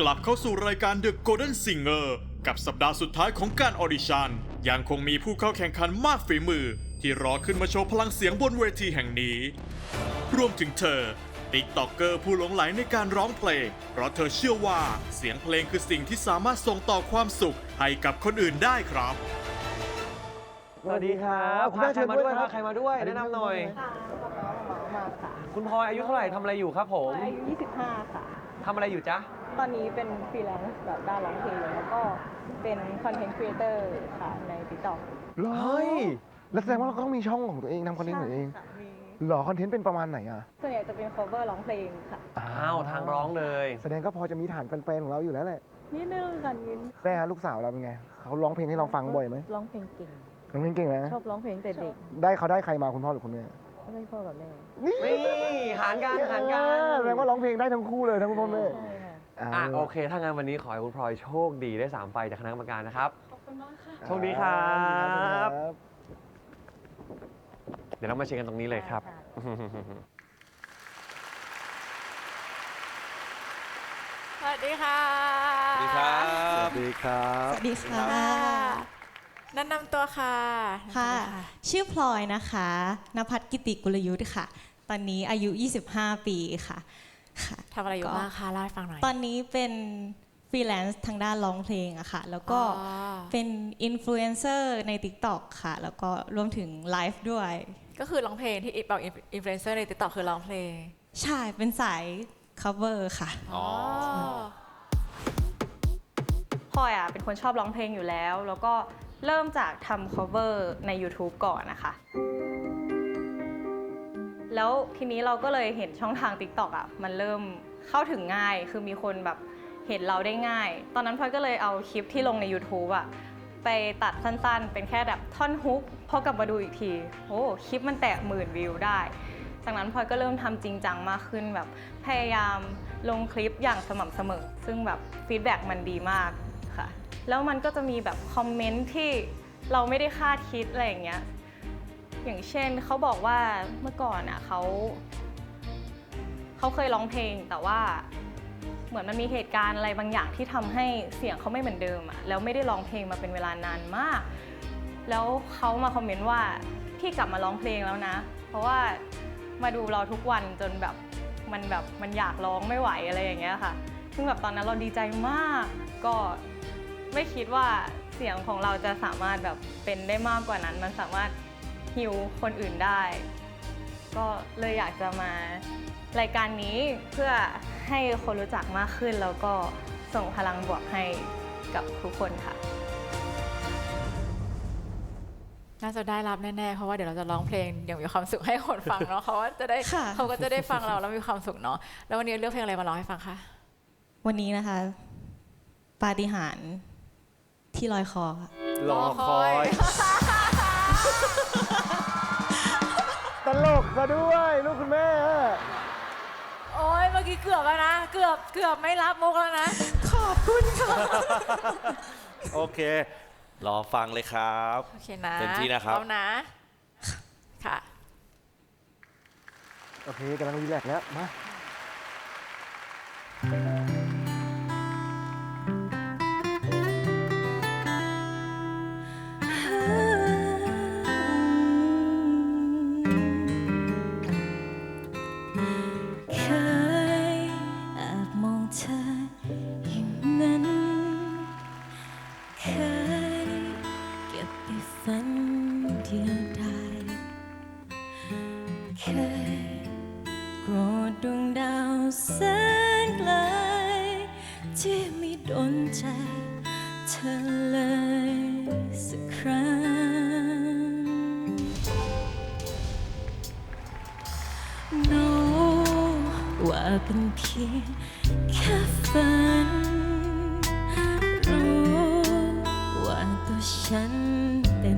กลับเข้าสู่รายการ The Golden Singer กับสัปดาห์สุดท้ายของการออดิชั่นยังคงมีผู้เข้าแข่งขันมากฝีมือ ที่รอขึ้นมาโชว์พลังเสียงบนเวทีแห่งนี้ รวมถึงเธอ ติ๊กต็อกเกอร์ผู้หลงไหลในการร้องเพลง เพราะเธอเชื่อว่าเสียงเพลงคือสิ่งที่สามารถส่งต่อความสุขให้กับคนอื่นได้ครับ สวัสดีครับคุณพาแม่ใครมาด้วยเชิญด้วยครัพาบใครมาด้วยแนะนำหน่อย ค่ะกับน้องหมอมาค่ะคุณพลอยอายุเท่าไหร่ทำอะไรอยู่ครับผมอายุ 25 ค่ะทำอะไรอยู่จ๊ะ ตอนนี้เป็นฟรีแลนซ์แบบด้านร้องเพลงแล้วก็เป็นคอนเทนต์ครีเอเตอร์ค่ะใน TikTok เฮ้ยแล้วแสดงว่าเราก็ต้องมีช่องของตัวเองทำคอนเทนต์ของตัวเองค่ะมีหรอคอนเทนต์เป็นประมาณไหนอะส่วนใหญ่จะเป็น cover ร้องเพลงค่ะ อ้าวทางร้องเลย แสดงก็พอจะมีฐานแฟนๆของเราอยู่แล้วแหละนิดนึงค่ะนิดแม่ฮะลูกสาวเราเป็นไงเขาร้องเพลงให้เราฟังบ่อยไหมร้องเพลงเก่ง ร้องเพลงเก่งนะชอบร้องเพลงแต่เด็กได้เขาได้ใครมาคุณพ่อหรือคุณแม่ไม่ได้พ่อกับแม่นี่นี่หารกันหารกันแสดงว่าร้องเพลงได้ทั้งคู่เลยทั้งคุณพ่อแม่ ใช่ ค่ะอะโอเค ถ้างั้นวันนี้ขอให้คุณพลอยโชคดีได้สามไฟจากคณะกรรมการนะครับ ขอบคุณมากค่ะ โชคดีครับครับ เดี๋ยวเรามาเช็คกันตรงนี้เลยครับ สวัสดีค่ะสวัสดีครับสวัสดีครับสวัสดีค่ะ แนะนำตัวค่ะค่ะแนะนำตัวชื่อพลอยนะคะนภัทรกิติกุลยุทธ์ค่ะ ตอนนี้อายุ 25 ปีค่ะ ค่ะทำอะไรอยู่ก็บ้างคะเล่าให้ฟังหน่อย ตอนนี้เป็นฟรีแลนซ์ทางด้านร้องเพลงอะค่ะ แล้วก็อ๋อ เป็นอินฟลูเอนเซอร์ใน TikTok ค่ะ แล้วก็รวมถึงไลฟ์ด้วย ก็คือร้องเพลงที่บอกอินฟลูเอนเซอร์ในติ๊กต็อกคือร้องเพลงใช่ เป็นสาย cover ค่ะ อ๋อ พลอยอะเป็นคนชอบร้องเพลงอยู่แล้ว แล้วก็เริ่มจากทำ cover ใน YouTube ก่อนนะคะ แล้วทีนี้เราก็เลยเห็นช่องทาง TikTok อะมันเริ่มเข้าถึงง่าย คือมีคนแบบเห็นเราได้ง่าย ตอนนั้นพลอยก็เลยเอาคลิปที่ลงใน YouTube อะไปตัดสั้นๆ เป็นแค่แบบท่อนฮุกพอกลับมาดูอีกที โอ้คลิปมันแตะหมื่นวิวได้ จากนั้นพลอยก็เริ่มทำจริงจังมากขึ้นแบบพยายามลงคลิปอย่างสม่ำเสมอ ซึ่งแบบฟีดแบ็กมันดีมากค่ะ แล้วมันก็จะมีแบบคอมเมนต์ที่เราไม่ได้คาดคิดอะไรอย่างเงี้ย อย่างเช่นเขาบอกว่าเมื่อก่อนอะเขาเขาเคยร้องเพลงแต่ว่าเหมือนมันมีเหตุการณ์อะไรบางอย่างที่ทำให้เสียงเขาไม่เหมือนเดิมอะแล้วไม่ได้ร้องเพลงมาเป็นเวลานานมาก แล้วเขามาคอมเมนต์ว่าพี่กลับมาร้องเพลงแล้วนะ เพราะว่ามาดูเราทุกวันจนแบบมันแบบมันอยากร้องไม่ไหวอะไรอย่างเงี้ยค่ะ ซึ่งแบบตอนนั้นเราดีใจมาก ก็ไม่คิดว่าเสียงของเราจะสามารถแบบเป็นได้มากกว่านั้น มันสามารถ ฮิวคนอื่นได้ ก็เลยอยากจะมารายการนี้เพื่อให้คนรู้จักมากขึ้น แล้วก็ส่งพลังบวกให้กับทุกคนค่ะ น่าจะได้รับแน่ๆ เพราะว่าเดี๋ยวเราจะร้องเพลงอย่างมีความสุขให้คนฟังเนาะเขาว่าจะได้ค่ะเขาก็จะได้ฟังเราแล้วมีความสุขเนาะแล้ววันนี้เลือกเพลงอะไรมาร้องให้ฟังคะวันนี้นะคะ ปาฏิหาริย์ที่ลอยคอค่ะ รอคอย ตลกซะด้วยลูกคุณแม่ โอ้ยเมื่อกี้เกือบแล้วนะ เกือบเกือบไม่รับมุกแล้วนะ ขอบคุณค่ะ โอเค รอฟังเลยครับ โอเคนะเต็มที่นะครับพร้อมนะ ค่ะ โอเคกำลังรีแลกซ์แล้ว มา แสนไกลที่ไม่โดนใจเธอเลยสักครั้ง รู้ว่าเป็นเพียงแค่ฝัน รู้ว่าตัวฉันเป็น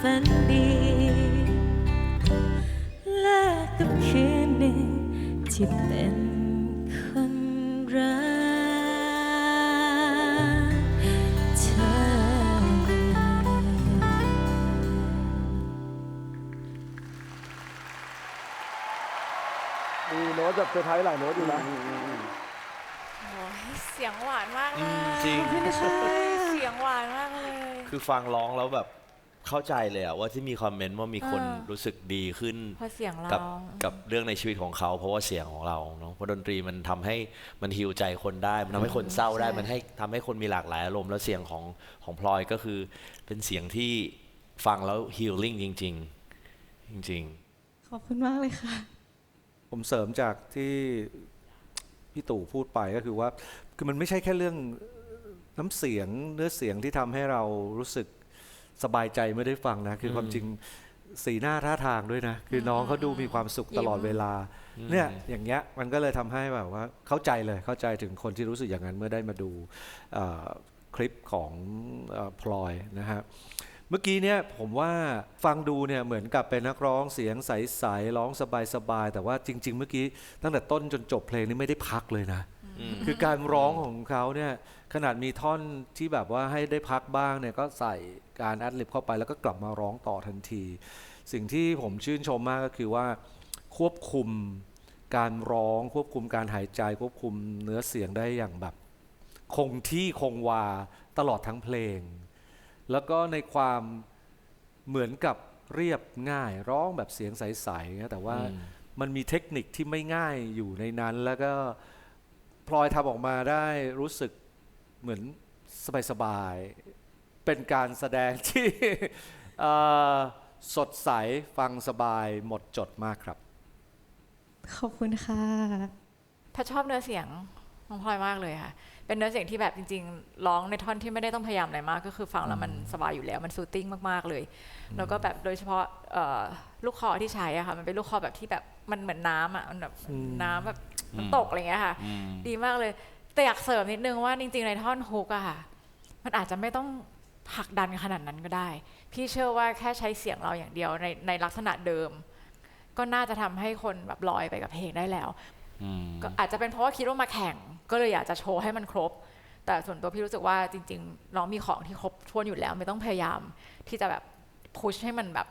ฝันดีแลกกับคืนหนึ่งที่เป็นคนรักเธอ มีโน้ตแบบเซอร์ไพรส์หลายโน้ตอยู่นะ โอ้ยเสียงหวานมากเลอืยมจริง เสียงหวานมากเลย คือฟังร้องแล้วแบบ เข้าใจเลยอะว่าที่มีคอมเมนต์ว่ามีคนอ่ารู้รู้สึกดีขึ้น เพราะเสียงเรากับกับเรื่องในชีวิตของเขา เพราะว่าเสียงของเราเนาะเพราะดนตรีมันทำให้มันฮิวใจคนได้ มันทำให้คนเศร้าได้ใช่มันให้ทำให้คนมีหลากหลายอารมณ์แล้วเสียงของของพลอยก็คือ เป็นเสียงที่ฟังแล้วฮิลลิ่งจริง ๆ จริง ขอบคุณมากเลยค่ะ ผมเสริมจากที่พี่ตู่พูดไปก็คือว่า คือมันไม่ใช่แค่เรื่องน้ำเสียงเนื้อเสียงที่ทำให้เรารู้สึก สบายใจไม่ได้ฟังนะ คือความจริงสีหน้าท่าทางด้วยนะ คือน้องเขาดูมีความสุขตลอดเวลา เนี่ยอย่างเงี้ยมันก็เลยทำให้แบบว่าเข้าใจเลยเข้าใจถึงคนที่รู้สึกอย่างนั้นเมื่อได้มาดูเอ่อคลิปของเอ่อพลอยนะฮะเมื่อกี้เนี่ยผมว่าฟังดูเนี่ยเหมือนกับเป็นนักร้องเสียงใสๆร้องสบายๆแต่ว่าจริง ๆ เมื่อกี้ตั้งแต่ต้นจนจบเพลงนี่ไม่ได้พักเลยนะคือการร้องของเขาเนี่ยขนาดมีท่อนที่แบบว่าให้ได้พักบ้างเนี่ยก็ใส่ การแอดลิบเข้าไปแล้วก็กลับมาร้องต่อทันที สิ่งที่ผมชื่นชมมากก็คือว่าควบคุมการร้องควบคุมการหายใจควบคุมเนื้อเสียงได้อย่างแบบ คงที่คงวาตลอดทั้งเพลง แล้วก็ในความเหมือนกับเรียบง่ายร้องแบบเสียงใสๆนะแต่ว่าอืมมันมีเทคนิคที่ไม่ง่ายอยู่ในนั้น แล้วก็พลอยทำออกมาได้รู้สึกเหมือนสบายๆ เป็นการแสดงที่เอ่อสดใสฟังสบายหมดจดมากครับ ขอบคุณค่ะแพทชอบเนื้อเสียงของพลอยมากเลยค่ะ เป็นเนื้อเสียงที่แบบจริง ๆ ร้องในท่อนที่ไม่ได้ต้องพยายามอะไรมาก ก็คือฟังแล้วมันสบายอยู่แล้วมันซูตติ้งมากๆเลย แล้วก็แบบโดยเฉพาะเอ่อลูกคอที่ใช้อะค่ะ มันเป็นลูกคอแบบที่แบบมันเหมือนน้ำอะมันแบบน้ำแบบน้ำตกอะไรอย่างเงี้ยค่ะอืมดีมากเลย แต่อยากเสริมนิดนึงว่าจริง ๆ ในท่อนฮุกอะค่ะ มันอาจจะไม่ต้อง ผลักดันขนาดนั้นก็ได้ พี่เชื่อว่าแค่ใช้เสียงเราอย่างเดียวในในลักษณะเดิม ก็น่าจะทำให้คนแบบลอยไปกับเพลงได้แล้วอืมก็อาจจะเป็นเพราะว่าคิดว่ามาแข่ง ก็เลยอยากจะโชว์ให้มันครบ แต่ส่วนตัวพี่รู้สึกว่าจริงๆน้องมีของที่ครบถ้วนอยู่แล้ว ไม่ต้องพยายามที่จะแบบพุชให้มันแบบ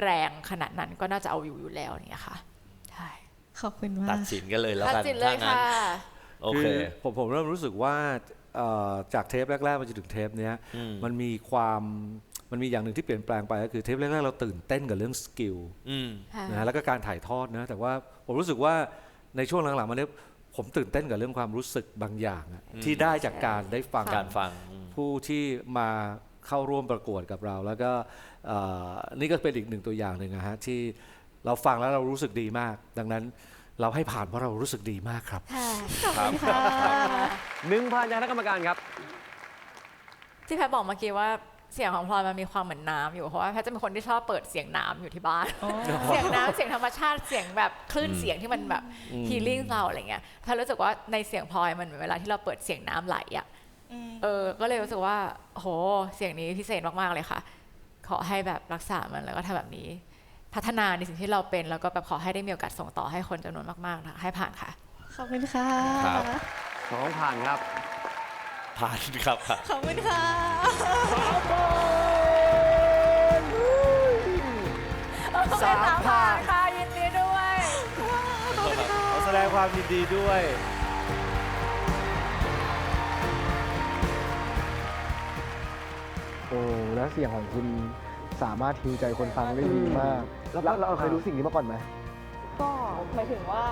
แรงขนาดนั้นก็น่าจะเอาอยู่อยู่แล้วอย่างเงี้ยค่ะใช่ขอบคุณมาตักดสินกันเลยแล้วตัดกันสินเลยถ้างั้นค่ะโอเคคือผมผมเริ่มรู้สึกว่าเอ่อ จากเทปแรกๆมาจนถึงเทปเนี้ยอืมมันมีความมันมีอย่างหนึ่งที่เปลี่ยนแปลงไปก็คือเทปแรกๆเราตื่นเต้นกับเรื่องสกิลอืมค่ะนะฮะแล้วก็การถ่ายทอดนะแต่ว่าผมรู้สึกว่าในช่วงหลังๆมาเนี้ยผมตื่นเต้นกับเรื่องความรู้สึกบางอย่างอะอืมที่ได้จากการได้ฟังการฟังอืมผู้ที่มาเข้าร่วมประกวดกับเรา แล้วก็เอ่อนี่ก็เป็นอีกหนึ่งตัวอย่างหนึ่งนะฮะที่เราฟังแล้วเรารู้สึกดีมาก ดังนั้นเราให้ผ่านเพราะเรารู้สึกดีมากครับครับครับครับ หนึ่งพันจากคณะกรรมการครับ ที่แพทบอกเมื่อกี้ว่าเสียงของพลอยมันมีความเหมือนน้ำอยู่เพราะว่าแพทจะเป็นคนที่ชอบเปิดเสียงน้ำอยู่ที่บ้าน เสียงน้ำเสียงธรรมชาติเสียงแบบคลื่นเสียงที่มันแบบฮีลิ่งเราอะไรเงี้ยแพทรู้สึกว่าในเสียงพลอยมันเหมือนเวลาที่เราเปิดเสียงน้ำไหลอะเออ ก็เลยรู้สึกว่าโหเสียงนี้พิเศษมากๆเลยค่ะ ขอให้แบบรักษามันแล้วก็ทำแบบนี้ พัฒนาในสิ่งที่เราเป็นแล้วก็แบบขอให้ได้มีโอกาสส่งต่อให้คนจำนวนมากๆนะให้ผ่านค่ะ ขอบคุณค่ะ ครับ สองผ่านครับ ผ่านครับขอบคุณค่ะ สามผ่านค่ะยินดีด้วยขอแสดงความยินดีด้วย โอ้แล้วเสียงของคุณสามารถฮิวใจคนฟังได้ดีมากแล้วแล้วเราเคยรู้สิ่งนี้มาก่อนไหม ก็หมายถึงว่า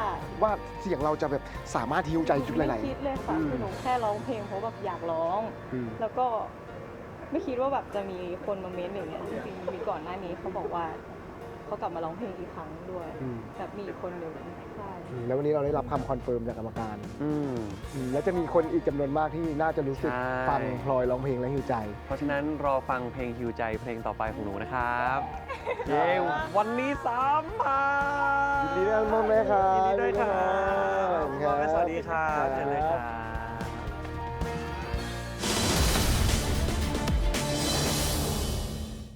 ว่าเสียงเราจะแบบสามารถฮิวใจจุดหไม่ลายคิดเลยค่ะอืมคือหนูแค่ร้องเพลงเพราะแบบอยากร้อง ๆอืมแล้วก็ไม่คิดว่าแบบจะมีคนมาเม้นต์อย่างเงี้ยจริงๆมีก่อนหน้านี้เขาบอกว่า เขากลับมาร้องเพลงอีกครั้งด้วยอืม แบบมีอีกคนหนึ่งใช่ อืมแล้ววันนี้เราได้รับคำคอนเฟิร์มจากกรรมการอืม อืมแล้วจะมีคนอีกจำนวนมากที่น่าจะรู้สึกใช่ ฟังพลอยร้องเพลงและหิวใจ เพราะฉะนั้นรอฟังเพลงฮิวใจเพลงต่อไปของหนูนะครับ เย้วันนี้สามพันยินดีด้วยมากๆครับยินดีด้วยครับยินดีด้วยครับ สวัสดีครับเชิญเลยครับ